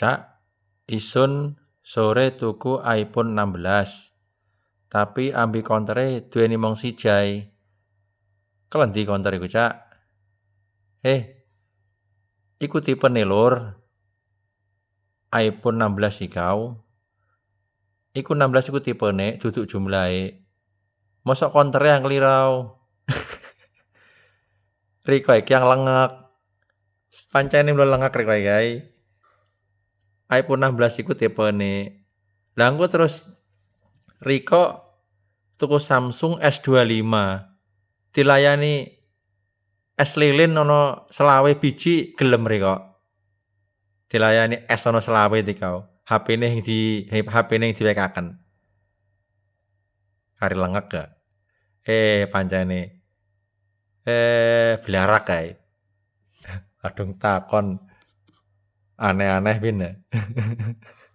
Cak, isun sore tuku iPhone 16. Tapi ambi kontere duweni mung sijai. Kelendi konter iku, Cak? Eh, iku tipe lur. iPhone 16 ikau. Iku 16 iku tipene, duduk jumlahe. Mosok kontere yang kelirau. Riko iki yang lengek. Pancene mlo lengek riko iki. iPhone 16 iku tipene. Lah engko terus Riko tuku Samsung S25. Dilayani es lilin ono selawe biji gelem Riko. Dilayani es ono selawe dikau. HP-ne di HP-ne diwekaken. Kari lengek gak? Eh pancene eh blarak kae. Adung takon aneh-aneh pin.